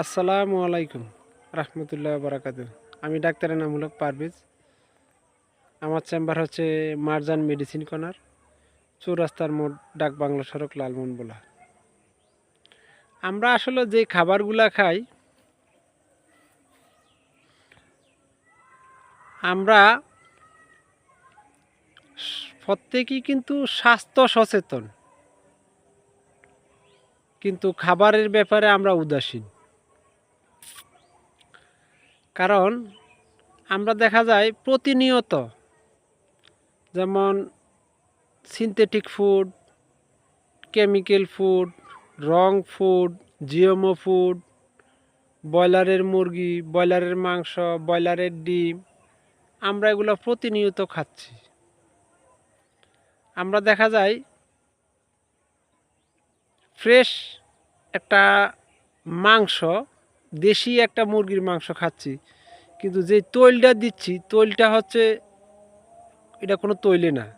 আসসালামু আলাইকুম রহমতুল্লাহ বারাকাত আমি ডাক্তারের নাম হলো পারভেজ। আমার চেম্বার হচ্ছে মারজান মেডিসিন কর্নার, চৌরাস্তার মোড়, ডাক বাংলা সড়ক লালমন বলা আমরা আসলে যে খাবারগুলা খাই, আমরা প্রত্যেকেই কিন্তু স্বাস্থ্য সচেতন। কিন্তু খাবারের ব্যাপারে আমরা উদাসীন। কারণ আমরা দেখা যায় প্রতিনিয়ত যেমন synthetic food chemical food wrong food GMO food ব্রয়লারের মুরগি, ব্রয়লারের মাংস, ব্রয়লারের ডিম, আমরা এগুলো প্রতিনিয়ত খাচ্ছি। আমরা দেখা যায় ফ্রেশ একটা মাংস দেশি একটা মুরগির মাংস খাচ্ছি। কিন্তু যে তৈলটা দিচ্ছি, তৈলটা হচ্ছে, এটা কোনো তৈলে না।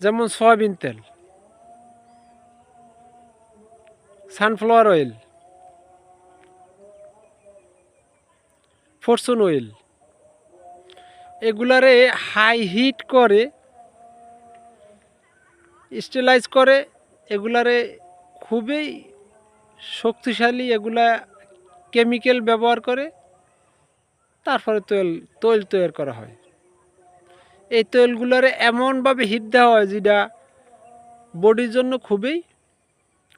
যেমন সয়াবিন তেল। Sunflower oil. Fortune oil. এগুলারে high heat করে, স্টেলাইজ করে, এগুলারে খুবই শক্তিশালী, এগুলা কেমিক্যাল ব্যবহার করে, তারপরে তৈল তৈল তৈরি করা হয়। এই তৈলগুলোরে এমনভাবে হিট দেওয়া হয় যেটা বডির জন্য খুবই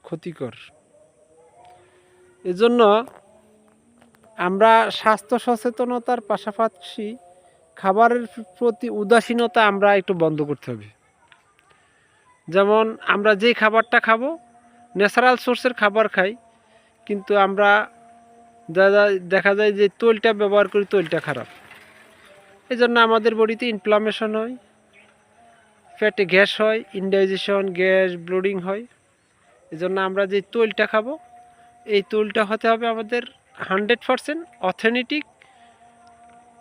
ক্ষতিকর। এজন্য আমরা স্বাস্থ্য সচেতনতার পাশাপাশি খাবারের প্রতি উদাসীনতা আমরা একটু বন্ধ করতে হবে। যেমন আমরা যে খাবারটা খাব ন্যাচারাল সোর্সের খাবার খাই, কিন্তু আমরা দেখা যায় যে তৈলটা ব্যবহার করি, তৈলটা খারাপ। এই জন্য আমাদের বডিতে ইনফ্লামেশন হয় পেটে গ্যাস হয় ইনডাইজেশন গ্যাস ব্লোডিং হয়। এই জন্য আমরা যে তৈলটা খাব, এই তৈলটা হতে হবে আমাদের হান্ড্রেড পারসেন্ট অথেন্টিক,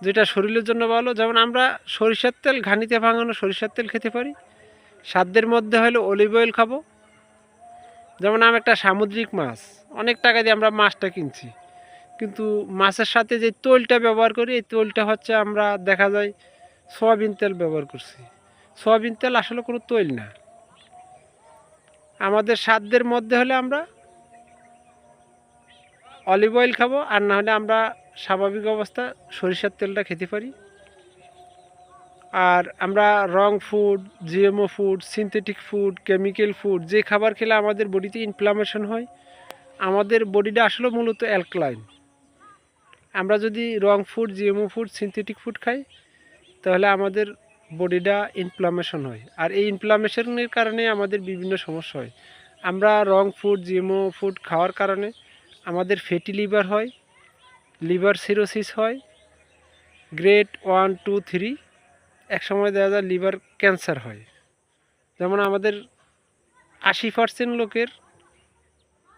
যেটা শরীরের জন্য ভালো। যেমন আমরা সরিষার তেল, ঘানিতে ভাঙানো সরিষার তেল খেতে পারি। সাধ্যের মধ্যে হলো অলিভ অয়েল খাব। যেমন আমি একটা সামুদ্রিক মাছ, অনেক টাকা দিয়ে আমরা মাছটা কিনছি। কিন্তু মাছের সাথে যে তৈলটা ব্যবহার করি, এই তৈলটা হচ্ছে আমরা দেখা যায় সয়াবিন তেল ব্যবহার করছি। সয়াবিন তেল আসলে কোনো তৈল না। আমাদের সাধ্যের মধ্যে হলে আমরা অলিভ অয়েল খাব, আর না হলে আমরা স্বাভাবিক অবস্থা সরিষার তেলটা খেতে পারি। আর আমরা wrong food, GMO food synthetic food chemical food যে খাবার খেলে আমাদের বডিতে ইনফ্লামেশন হয়, আমাদের বডিটা আসলে মূলত অ্যালক্লাইন আমরা যদি wrong food, GMO food synthetic food খাই, তাহলে আমাদের বডিটা ইনফ্লামেশন হয়। আর এই ইনফ্লামেশনের কারণে আমাদের বিভিন্ন সমস্যা হয়। আমরা রং ফুড, জিএমও ফুড খাওয়ার কারণে আমাদের ফ্যাটি লিভার হয় লিভার সিরোসিস হয় গ্রেড ওয়ান টু থ্রি এক সময় দেখা যায় লিভার ক্যান্সার হয়। যেমন আমাদের আশি পার্সেন্ট লোকের,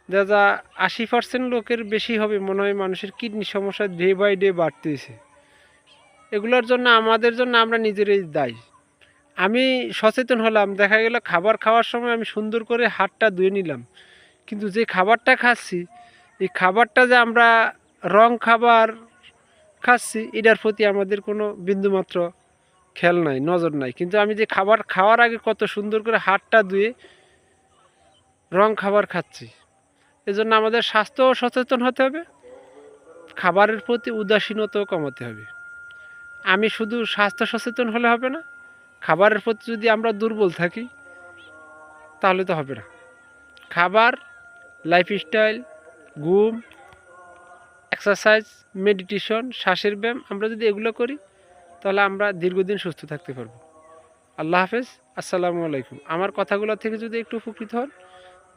দেখা যায় আশি পার্সেন্ট লোকের বেশি হবে মনে হয় মানুষের কিডনি সমস্যা ডে বাই ডে বাড়তেছে। এগুলোর জন্য আমাদের জন্য আমরা নিজেরাই দায়ী। আমি সচেতন হলাম, দেখা গেল খাবার খাওয়ার সময় আমি সুন্দর করে হাতটা ধুয়ে নিলাম। কিন্তু যে খাবারটা খাচ্ছি, এই খাবারটা যে আমরা রং খাবার খাচ্ছি, এটার প্রতি আমাদের কোনো বিন্দুমাত্র খেয়াল নাই, নজর নাই। কিন্তু আমি যে খাবার খাওয়ার আগে কত সুন্দর করে হাতটা ধুয়ে রং খাবার খাচ্ছি। এজন্য আমাদের স্বাস্থ্য সচেতন হতে হবে, খাবারের প্রতি উদাসীনতাও কমাতে হবে। আমি শুধু স্বাস্থ্য সচেতন হলে হবে না, খাবারের প্রতি যদি আমরা দুর্বল থাকি, তাহলে তো হবে না। খাবার লাইফস্টাইল ঘুম এক্সারসাইজ মেডিটেশন শ্বাসের ব্যায়াম, আমরা যদি এগুলো করি তাহলে আমরা দীর্ঘদিন সুস্থ থাকতে পারব। আল্লাহ হাফেজ, আসসালামু আলাইকুম। আমার কথাগুলো থেকে যদি একটু উপকৃত হন,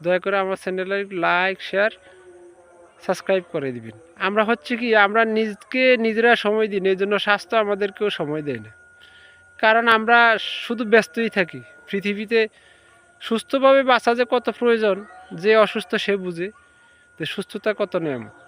দয়া করে আমার চ্যানেলে লাইক, শেয়ার, সাবস্ক্রাইব করে দিবেন। আমরা হচ্ছে কি, আমরা নিজকে, নিজেরা সময় দিই এই জন্য স্বাস্থ্য আমাদেরকেও সময় দেয় না। কারণ আমরা শুধু ব্যস্তই থাকি। পৃথিবীতে সুস্থভাবে বাঁচা যে কত প্রয়োজন, যে অসুস্থ সে বুঝে, যে সুস্থতা কত নিয়ামত।